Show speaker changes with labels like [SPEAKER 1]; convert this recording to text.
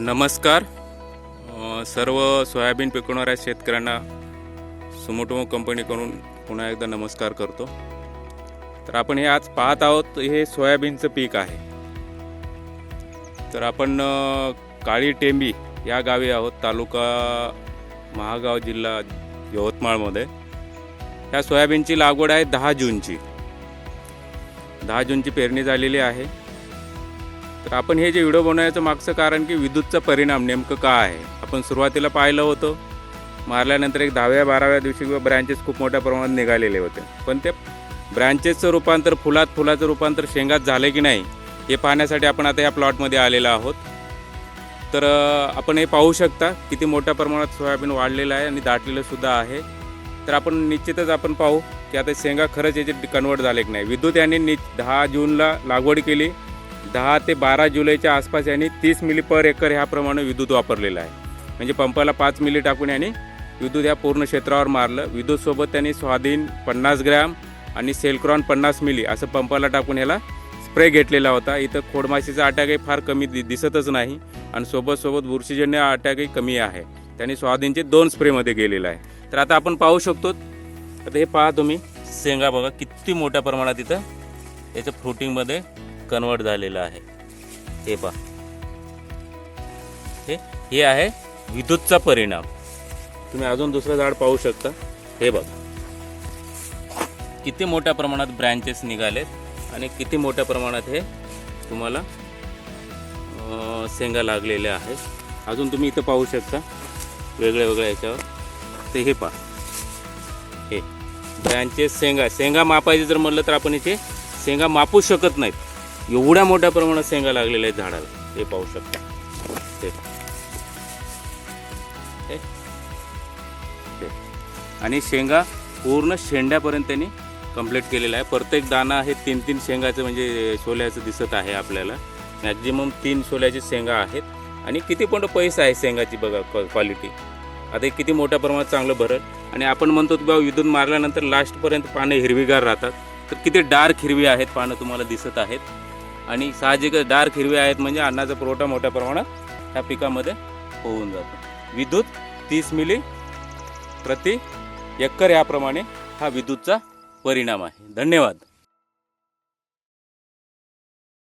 [SPEAKER 1] नमस्कार. सर्व सोयाबीन पिकवणाऱ्या शेतकऱ्यांना सुमोटोमो कंपनीकडून पुन्हा एकदा नमस्कार करतो. तर आपण हे आज पाहत आहोत हे सोयाबीनचं पीक आहे. तर आपण काळी टेंबी या गावी आहोत तालुका महागाव जिल्हा यवतमाळमध्ये. ह्या सोयाबीनची लागवड आहे दहा जूनची. दहा जूनची पेरणी झालेली आहे. तर आपण हे जे व्हिडिओ बनवायचं मागचं कारण की विद्युतचा परिणाम नेमकं का आहे? आपण सुरुवातीला पाहिलं होतं. मारल्यानंतर एक दहाव्या बाराव्या दिवशी किंवा ब्रँचेस खूप मोठ्या प्रमाणात निघालेले होते. पण ते ब्रँचेसचं रूपांतर फुलात फुलाचं रूपांतर शेंगात झालं की नाही हे पाहण्यासाठी आपण आता या प्लॉटमध्ये आलेलो आहोत. तर आपण हे पाहू शकता किती मोठ्या प्रमाणात सोयाबीन वाढलेलं आहे आणि दाटलेलं सुद्धा आहे. तर आपण निश्चितच आपण पाहू की आता शेंगा खरंच याचे कन्वर्ट झाले की नाही. विद्युत यांनी नि दहा जूनला लागवड केली. दहा ते बारा जुलैच्या आसपास यांनी तीस मिली पर एकर ह्याप्रमाणे विद्युत वापरलेलं आहे. म्हणजे पंपाला पाच मिली टाकून यांनी विद्युत ह्या पूर्ण क्षेत्रावर मारलं. विद्युतसोबत त्यांनी स्वाधीन पन्नास ग्रॅम आणि सेलक्रॉन पन्नास मिली असं पंपाला टाकून ह्याला स्प्रे घेतलेला होता. इथं खोडमाशीचा अटॅकही फार कमी दि दिसतच नाही आणि सोबत सोबत बुरशीजन्य अटॅकही कमी आहे. त्यांनी स्वाधीनचे दोन स्प्रेमध्ये गेलेलं आहे. तर आता आपण पाहू शकतो. आता हे पहा तुम्ही. शेंगा बघा किती मोठ्या प्रमाणात इथं याच्या फ्रुटिंगमध्ये कन्वर्ट झालेलं आहे. हे पहा. हे हे आहे विद्युतचा परिणाम. तुम्ही अजून दुसरं झाड पाहू शकता. हे बघा. किती मोठ्या प्रमाणात ब्रँचेस निघालेत आणि किती मोठ्या प्रमाणात हे तुम्हाला शेंगा लागलेल्या आहेत. अजून तुम्ही इथं पाहू शकता. वेगळ्या वेगळ्या याच्यावर. ते हे पहा. हे. ब्रँचेस शेंगा. शेंगा मापायचे जर म्हटलं तर आपण इथे शेंगा मापू शकत नाहीत. एवढ्या मोठ्या प्रमाणात शेंगा लागलेल्या आहेत झाडाला. हे पाहू शकता. ते हे. आणि शेंगा पूर्ण शेंड्यापर्यंत त्यांनी कंप्लीट केलेलं आहे. प्रत्येक दाना हे तीन तीन शेंगाचं म्हणजे सोल्याचं दिसत आहे आपल्याला. मॅक्झिमम तीन सोल्याचे शेंगा आहेत. आणि किती पण पैसा आहे शेंगाची बघा क्वालिटी आता किती मोठ्या प्रमाणात चांगलं भरल. आणि आपण म्हणतो की बाबा विद्युत मारल्यानंतर लास्टपर्यंत पानं हिरवीगार राहतात. तर किती डार्क हिरवी आहेत पानं तुम्हाला दिसत आहेत. आणि साहजिकच डार्क हिरवे आहेत म्हणजे अन्नाचा पुरवठा मोठ्या प्रमाणात ह्या पिकामध्ये होऊन जातो. विद्युत तीस मिली प्रति एकर याप्रमाणे हा विद्युतचा परिणाम आहे. धन्यवाद.